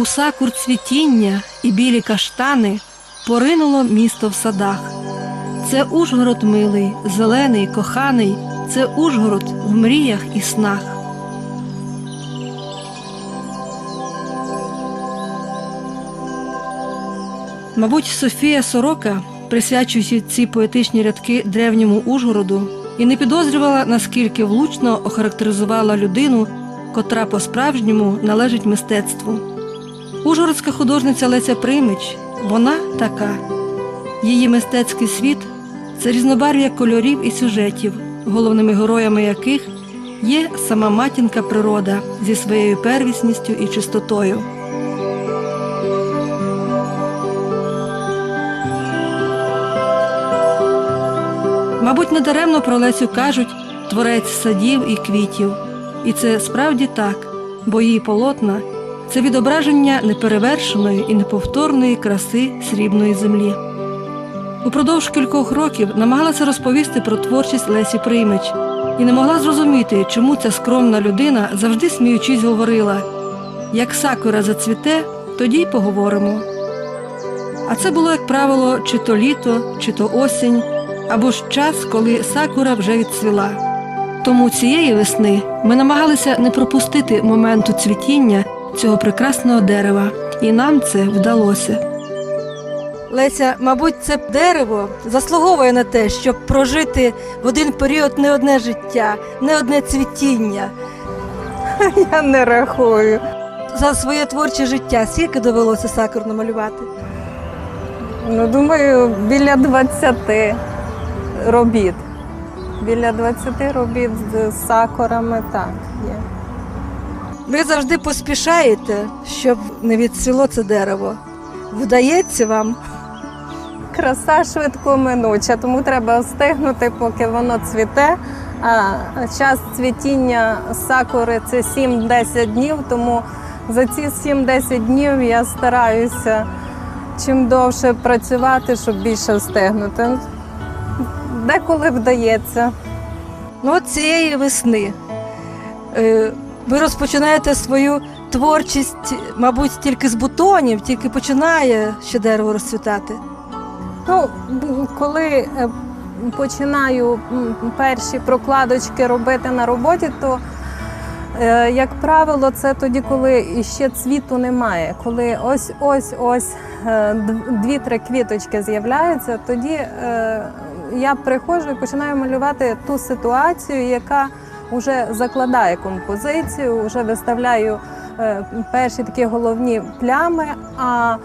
У сакур цвітіння і білі каштани поринуло місто в садах. Це Ужгород милий, зелений, коханий, це Ужгород в мріях і снах. Мабуть, Софія Сорока, присвячуючи ці поетичні рядки древньому Ужгороду, і не підозрювала, наскільки влучно охарактеризувала людину, котра по-справжньому належить мистецтву. Ужгородська художниця Леся Примич, вона така. Її мистецький світ це різнобарв'я кольорів і сюжетів, головними героями яких є сама матінка природа зі своєю первісністю і чистотою. Мабуть, недаремно про Лесю кажуть творець садів і квітів. І це справді так, бо її полотна це відображення неперевершеної і неповторної краси срібної землі. Упродовж кількох років намагалася розповісти про творчість Лесі Приймич і не могла зрозуміти, чому ця скромна людина завжди сміючись говорила: як сакура зацвіте, тоді й поговоримо. А це було, як правило, чи то літо, чи то осінь, або ж час, коли сакура вже відцвіла. Тому цієї весни ми намагалися не пропустити моменту цвітіння цього прекрасного дерева, і нам це вдалося. Леся, мабуть, це дерево заслуговує на те, щоб прожити в один період не одне життя, не одне цвітіння. Я не рахую. За своє творче життя скільки довелося сакур намалювати? Ну, думаю, біля 20 робіт. Біля 20 робіт з сакурами так є. Ви завжди поспішаєте, щоб не відцвіло це дерево. Вдається вам? Краса швидко минуча, тому треба встигнути, поки воно цвіте. А час цвітіння сакури це 7-10 днів, тому за ці 7-10 днів я стараюся чим довше працювати, щоб більше встигнути. Деколи вдається. Ну, цієї весни е, ви розпочинаєте свою творчість, мабуть, тільки з бутонів, тільки починає ще дерево розцвітати. Ну, коли е, починаю перші прокладочки робити на роботі, то, е, як правило, це тоді, коли іще цвіту немає. Коли ось ось ось е, дві-три квіточки з'являються, тоді я приходжу і починаю малювати ту ситуацію, яка вже закладає композицію, вже виставляю е, перші такі головні плями. А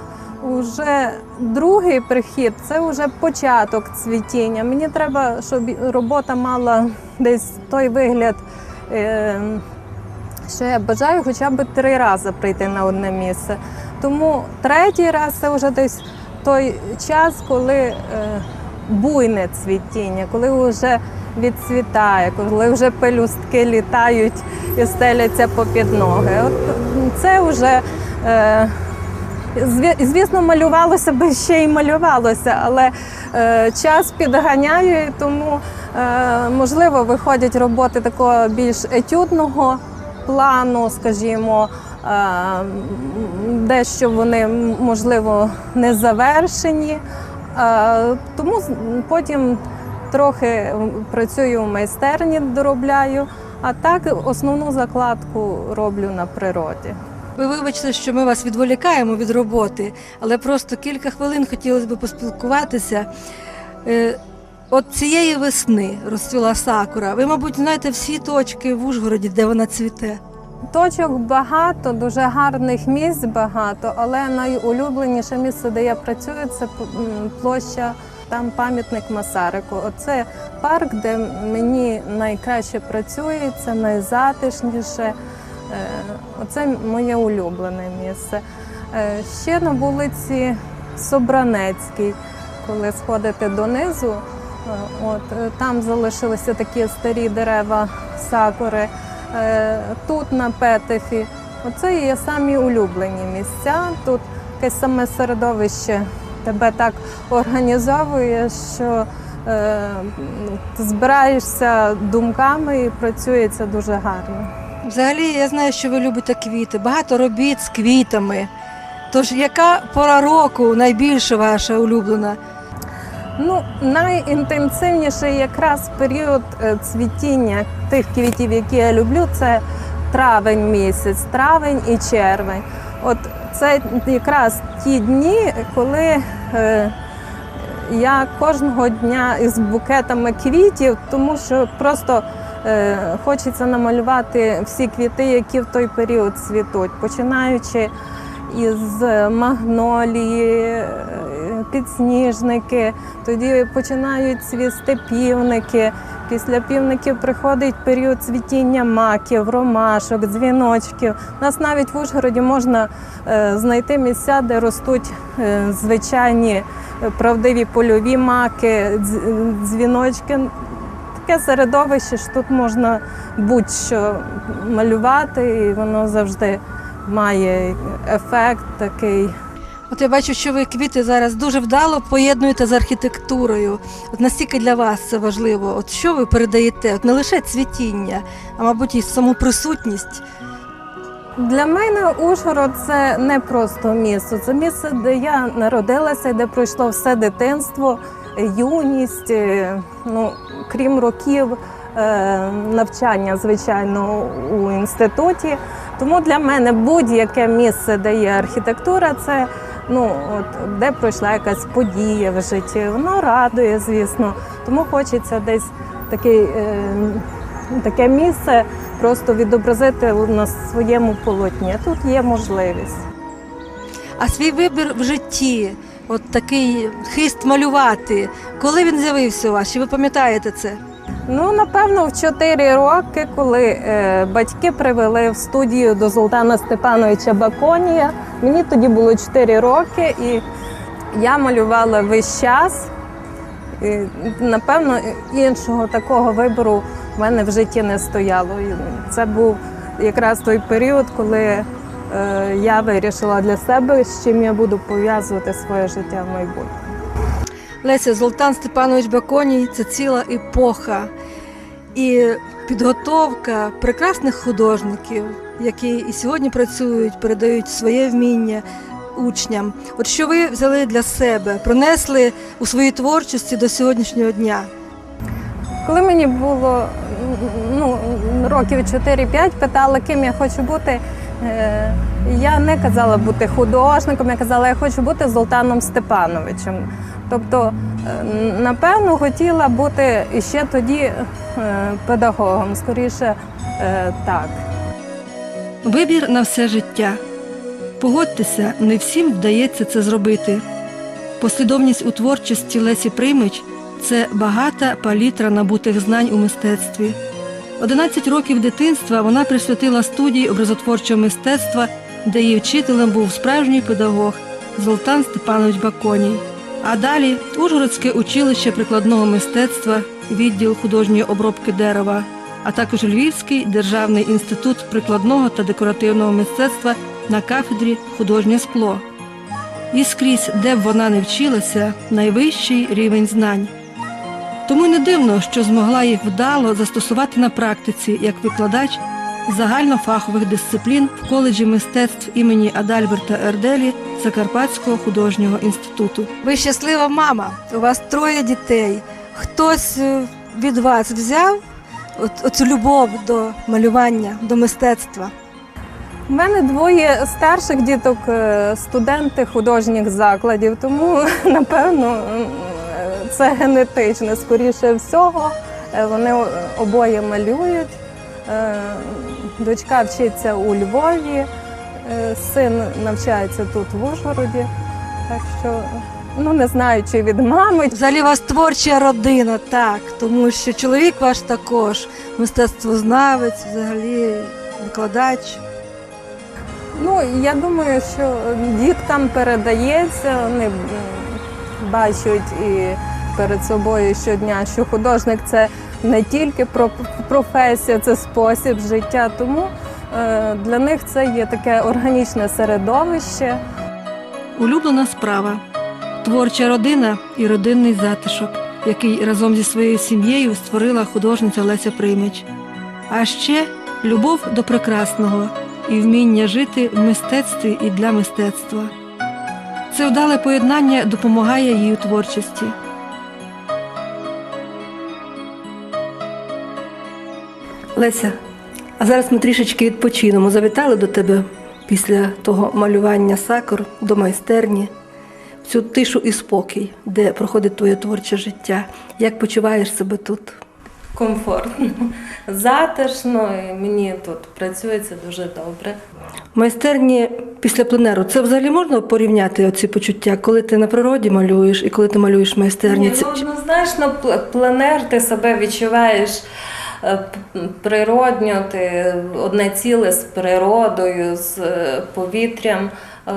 Уже другий прихід це вже початок цвітіння. Мені треба, щоб робота мала десь той вигляд, е, що я бажаю хоча б три рази прийти на одне місце. Тому третій раз це вже десь той час, коли е, буйне цвітіння, коли вже відцвітає, коли вже пелюстки літають і стеляться попід ноги. От це вже. Е, Звісно, малювалося би ще й малювалося, але е, час підганяє, тому е, можливо виходять роботи такого більш етюдного плану, скажімо, е, дещо вони можливо не завершені. Тому потім трохи працюю в майстерні, доробляю, а так основну закладку роблю на природі. Ви вибачте, що ми вас відволікаємо від роботи, але просто кілька хвилин хотілося б поспілкуватися. Е, От цієї весни розцвіла сакура. Ви, мабуть, знаєте всі точки в Ужгороді, де вона цвіте. Точок багато, дуже гарних місць багато, але найулюбленіше місце, де я працюю, це площа, там пам'ятник Масарику. Оце парк, де мені найкраще працюється, найзатишніше. Е, Оце моє улюблене місце. Е, Ще на вулиці Собранецькій, коли сходите донизу, е, от там залишилися такі старі дерева сакури. Е, Тут на Петефі. Оце є самі улюблені місця. Тут якесь саме середовище тебе так організовує, що е, збираєшся думками і працюється дуже гарно. Взагалі, я знаю, що ви любите квіти, багато робіт з квітами. Тож, яка пора року найбільше ваша улюблена? Ну, найінтенсивніший якраз період е, цвітіння тих квітів, які я люблю, це травень місяць, травень і червень. От це якраз ті дні, коли е, я кожного дня із букетами квітів, тому що просто е, хочеться намалювати всі квіти, які в той період цвітуть, починаючи із магнолії, підсніжники, тоді починають цвісти півники. Після півників приходить період цвітіння маків, ромашок, дзвіночків. У нас навіть в Ужгороді можна е, знайти місця, де ростуть е, звичайні е, правдиві польові маки, дзвіночки. Таке середовище, що тут можна будь-що малювати, і воно завжди має ефект такий. От я бачу, що ви квіти зараз дуже вдало поєднуєте з архітектурою. От настільки для вас це важливо. От що ви передаєте? От не лише цвітіння, а мабуть, і саму присутність. Для мене Ужгород це не просто місто. Це місце, де я народилася, де пройшло все дитинство, юність, е, ну, крім років е, навчання, звичайно, у інституті. Тому для мене будь-яке місце, де є архітектура, це ну, от, де пройшла якась подія в житті. Воно радує, звісно. Тому хочеться десь такий. Е, таке місце просто відобразити на своєму полотні. Тут є можливість. А свій вибір в житті, от такий хист малювати. Коли він з'явився у вас? Чи ви пам'ятаєте це? Ну, напевно, в 4 роки, коли е, батьки привели в студію до Золтана Степановича Баконія, мені тоді було 4 роки, і я малювала весь час. І, напевно, іншого такого вибору в мене в житті не стояло. Це був якраз той період, коли е, я вирішила для себе, з чим я буду пов'язувати своє життя в майбутньому. Леся Золтан Степанович Баконій це ціла епоха і підготовка прекрасних художників, які і сьогодні працюють, передають своє вміння учням. От що ви взяли для себе, пронесли у своїй творчості до сьогоднішнього дня. Коли мені було ну, років 4-5, питали, ким я хочу бути. е, Я не казала бути художником, я казала, я хочу бути Золтаном Степановичем. Тобто, е, напевно, хотіла бути іще тоді е, педагогом, скоріше е, так. Вибір на все життя. Погодьтеся, не всім вдається це зробити. Послідовність у творчості Лесі Приймич це багата палітра набутих знань у мистецтві. 11 років дитинства вона присвятила студії образотворчого мистецтва, де її вчителем був справжній педагог Золтан Степанович Баконій. А далі Ужгородське училище прикладного мистецтва, відділ художньої обробки дерева, а також Львівський державний інститут прикладного та декоративного мистецтва на кафедрі художнє скло. І скрізь, де б вона не вчилася, найвищий рівень знань. Тому не дивно, що змогла їх вдало застосувати на практиці як викладач загальнофахових дисциплін в коледжі мистецтв імені Адальберта Ерделі Закарпатського художнього інституту. Ви щаслива мама, у вас троє дітей. Хтось е, від вас взяв оцю любов до малювання, до мистецтва. У мене двоє старших діток, е, студенти художніх закладів, тому напевно е, це генетичне, скоріше всього. Вони обоє малюють. Дочка вчиться у Львові, син навчається тут в Ужгороді. Так що ну не знаю, чи від мами, Взагалі у вас творча родина, так, тому що чоловік ваш також мистецтвознавець, взагалі викладач. Ну, я думаю, що діткам передається, вони бачать і перед собою щодня, що художник це не тільки про- професія, це спосіб життя. Тому е, для них це є таке органічне середовище. Улюблена справа, творча родина і родинний затишок, який разом зі своєю сім'єю створила художниця Леся Приймич. А ще любов до прекрасного і вміння жити в мистецтві і для мистецтва. Це вдале поєднання допомагає їй у творчості. Леся, а зараз ми трішечки відпочинемо. Завітали до тебе після того малювання сакур до майстерні, в цю тишу і спокій, де проходить твоє творче життя. Як почуваєш себе тут? Комфортно, затишно, і мені тут працюється дуже добре. Майстерні після пленеру це взагалі можна порівняти оці почуття, коли ти на природі малюєш і коли ти малюєш майстерні? Ні, ну, однозначно, пленер ти себе відчуваєш природньо, ти одне ціле з природою, з е, повітрям. е,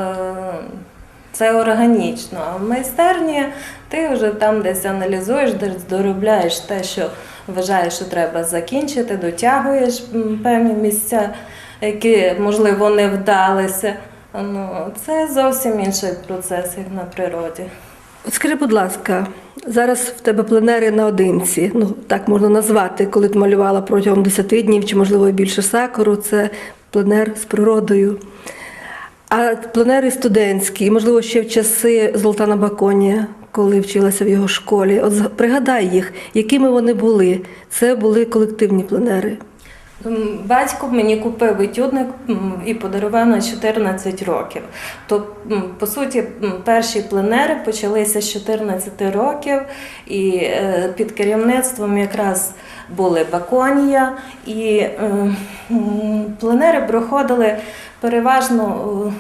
Це органічно. А в майстерні ти вже там десь аналізуєш, десь доробляєш те, що вважаєш, що треба закінчити, дотягуєш певні місця, які, можливо, не вдалися. Ну, це зовсім інший процес, як на природі. Скажи, будь ласка, зараз в тебе пленери наодинці, ну так можна назвати, коли ти малювала протягом 10 днів чи, можливо, більше сакуру, це пленер з природою. А пленери студентські, можливо, ще в часи Золтана Баконія, коли вчилася в його школі. От пригадай їх, якими вони були. Це були колективні пленери. Батько мені купив етюдник і подарував на 14 років. То, по суті, перші пленери почалися з 14 років, і е, під керівництвом якраз були Баконія, і е, пленери проходили переважно.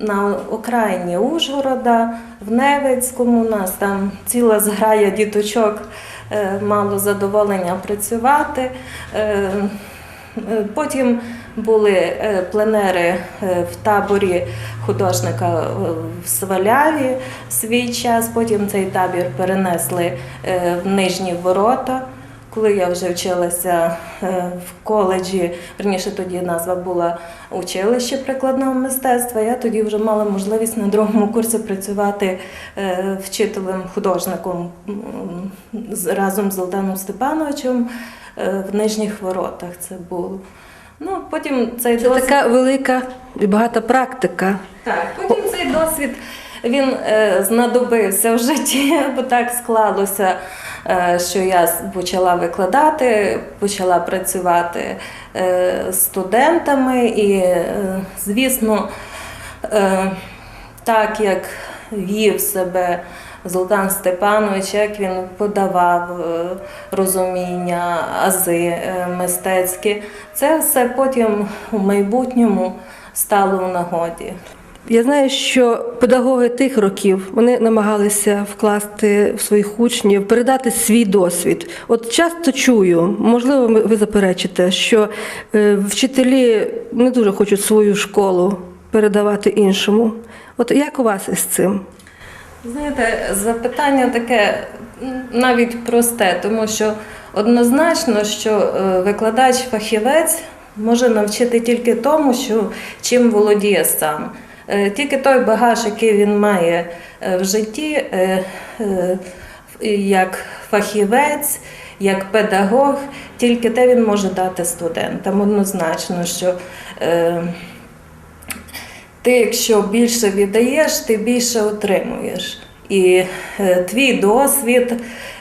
На окраїні Ужгорода, в Невецькому у нас там ціла зграя діточок е, мало задоволення працювати. Е, Потім були е, пленери в таборі художника в Сваляві свій час. Потім цей табір перенесли в Нижні Ворота. Коли я вже вчилася е, в коледжі, верніше тоді назва була училище прикладного мистецтва, я тоді вже мала можливість на другому курсі працювати е, вчителем художником з- разом з Золтаном Степановичем е, в Нижніх Воротах це було. Ну, потім цей Це досвід... така велика і багата практика. Так, потім цей досвід він е, знадобився в житті, бо так склалося, е, що я почала викладати, почала працювати е, студентами, і, звісно, так як вів себе Золтан Степанович, як він подавав розуміння, ази мистецькі, це все потім у майбутньому стало в нагоді. Я знаю, що педагоги тих років вони намагалися вкласти в своїх учнів, передати свій досвід. От часто чую, можливо, ви- заперечите, що е, вчителі не дуже хочуть свою школу передавати іншому. От як у вас із цим? Знаєте, запитання таке навіть просте, тому що однозначно, що е, викладач-фахівець може навчити тільки тому, що чим володіє сам. Е, Тільки той багаж, який він має е, в житті, е, як фахівець, як педагог, тільки те він може дати студентам. Однозначно, що ти, якщо більше віддаєш, ти більше отримуєш. І твій досвід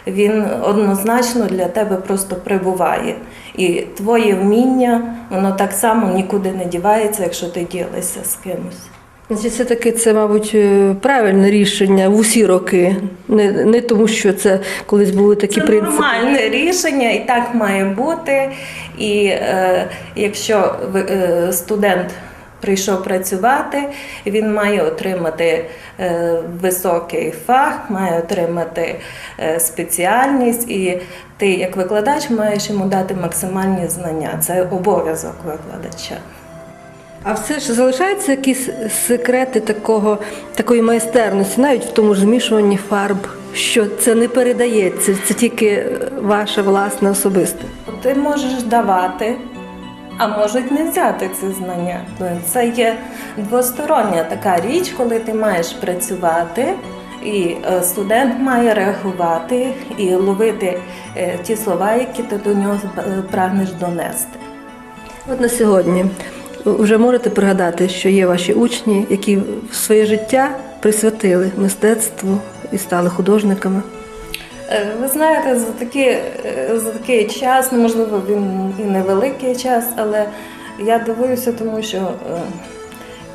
він однозначно для тебе просто прибуває. І твоє вміння, воно так само нікуди не дівається, якщо ти ділишся з кимось. Значить, все таки це, мабуть, е, правильне рішення в усі роки. Не, не тому, що це колись були такі Це принципи. нормальне рішення, і так має бути. І е, якщо ви- е, студент прийшов працювати, він має отримати е, високий фах, має отримати е, спеціальність, і ти, як викладач, маєш йому дати максимальні знання. Це обов'язок викладача. А все ж залишаються якісь секрети такого, такої майстерності, навіть в тому ж змішуванні фарб, що це не передається, це тільки ваше власне особисте. Ти можеш давати, а можуть не взяти ці знання. Ну, Це є двостороння така річ, коли ти маєш працювати І е, студент має реагувати і ловити е, ті слова, які ти до нього е, прагнеш донести. От на сьогодні вже можете пригадати, що є ваші учні, які своє життя присвятили мистецтву і стали художниками. Е, Ви знаєте, за такий, е, за такий час, ну, можливо, він і невеликий час, але я дивуюся, тому що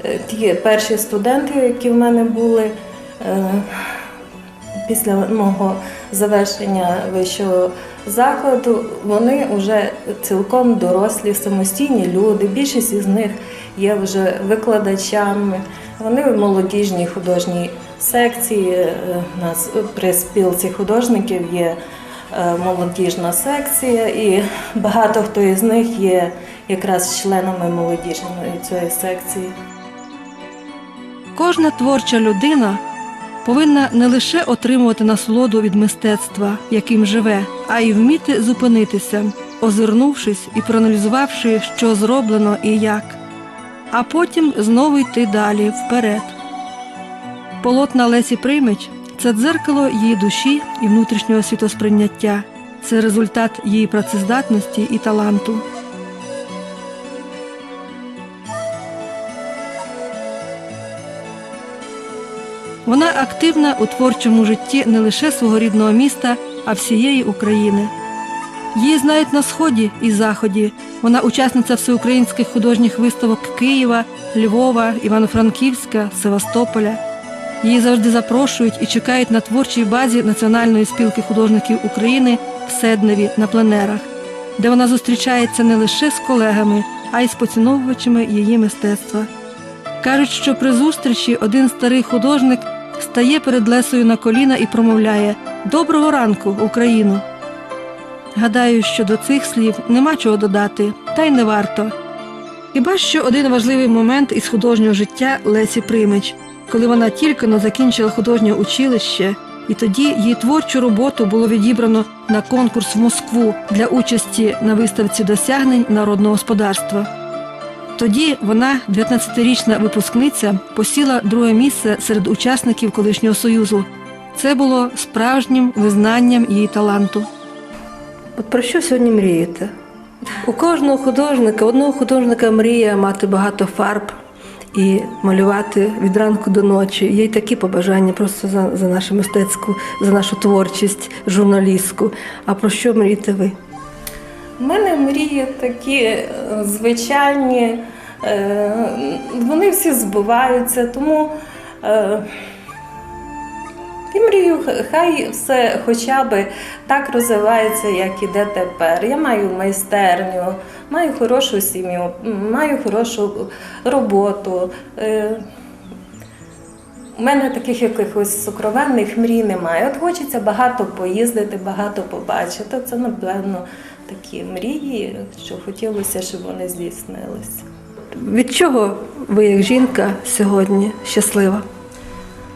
е, ті перші студенти, які в мене були після мого завершення вищого закладу, вони вже цілком дорослі, самостійні люди. Більшість із них є вже викладачами. Вони в молодіжній художній секції. Е, У нас при спілці художників є е, молодіжна секція, і багато хто із них є якраз членами молодіжної цієї секції. Кожна творча людина повинна не лише отримувати насолоду від мистецтва, яким живе, а й вміти зупинитися, озирнувшись і проаналізувавши, що зроблено і як, а потім знову йти далі вперед. Полотна Лесі Приймич це дзеркало її душі і внутрішнього світосприйняття, це результат її працездатності і таланту. Вона активна у творчому житті не лише свого рідного міста, а всієї України. Її знають на сході і заході. Вона учасниця всеукраїнських художніх виставок Києва, Львова, Івано-Франківська, Севастополя. Її завжди запрошують і чекають на творчій базі Національної спілки художників України в Седневі на пленерах, де вона зустрічається не лише з колегами, а й з поціновувачами її мистецтва. Кажуть, що при зустрічі один старий художник стає перед Лесою на коліна і промовляє Доброго ранку, Україну! Гадаю, що до цих слів нема чого додати, та й не варто. Хіба що один важливий момент із художнього життя Лесі Примич, коли вона тільки но закінчила художнє училище, і тоді її творчу роботу було відібрано на конкурс в Москву для участі на виставці досягнень народного господарства. Тоді вона, 19-річна випускниця, посіла друге місце серед учасників колишнього союзу. Це було справжнім визнанням її таланту. От про що сьогодні мрієте? У кожного художника, одного художника мріє мати багато фарб і малювати від ранку до ночі. Є й такі побажання просто за, за нашу мистецьку, за нашу творчість, журналістську. А про що мрієте ви? У мене мрії такі е, звичайні, е, вони всі збуваються, тому е, і мрію, хай все хоча б так розвивається, як іде тепер. Я маю майстерню, маю хорошу сім'ю, маю хорошу роботу. Е, У мене таких якихось сокровенних мрій немає. От хочеться багато поїздити, багато побачити. Це, напевно, такі мрії, що хотілося, щоб вони здійснилися. Від чого ви, як жінка, сьогодні щаслива?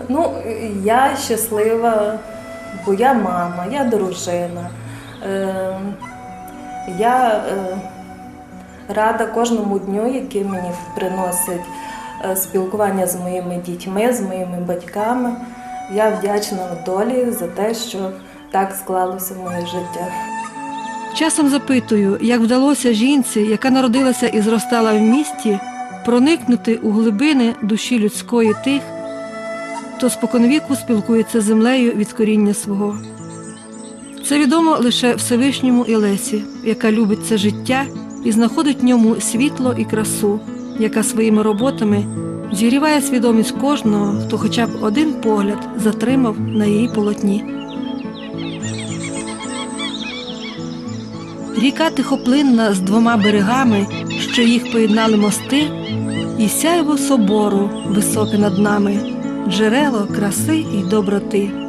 Ну, я щаслива, бо я мама, я дружина. Е, я е, рада кожному дню, який мені приносить е, спілкування з моїми дітьми, з моїми батьками. Я вдячна долі за те, що так склалося моє життя. Часом запитую, як вдалося жінці, яка народилася і зростала в місті, проникнути у глибини душі людської тих, хто споконвіку спілкується з землею від коріння свого. Це відомо лише Всевишньому і Лесі, яка любить це життя і знаходить в ньому світло і красу, яка своїми роботами зігріває свідомість кожного, хто хоча б один погляд затримав на її полотні. Ріка тихоплинна з двома берегами, що їх поєднали мости, і сяйво собору високе над нами, джерело краси і доброти.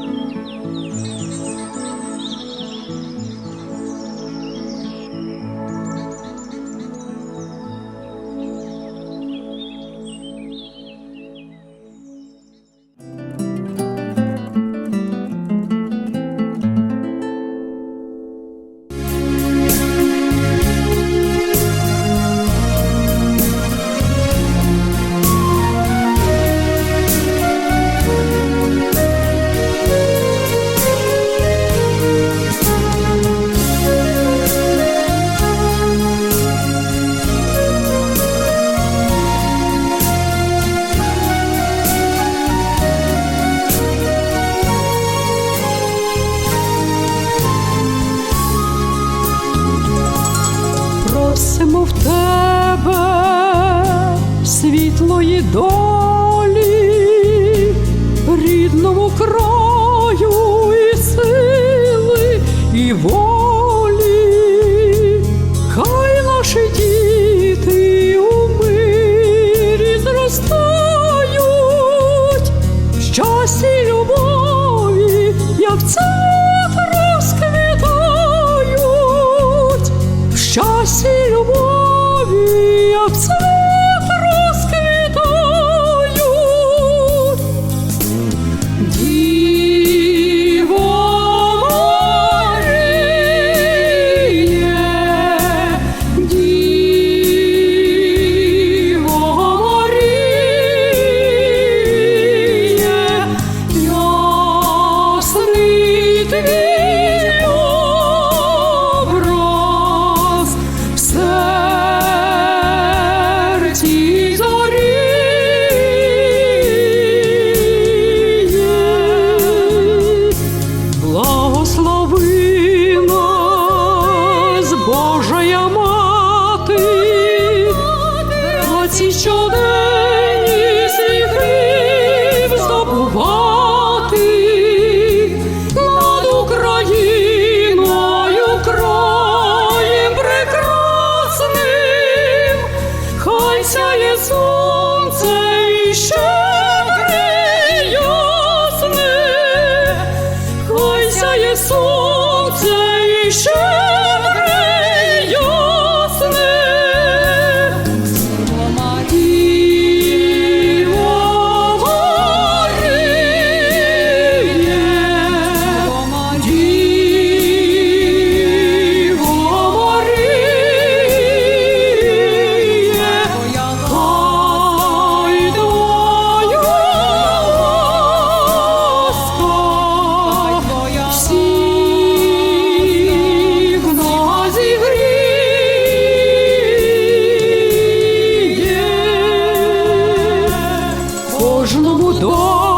Сонце і щедре кожному до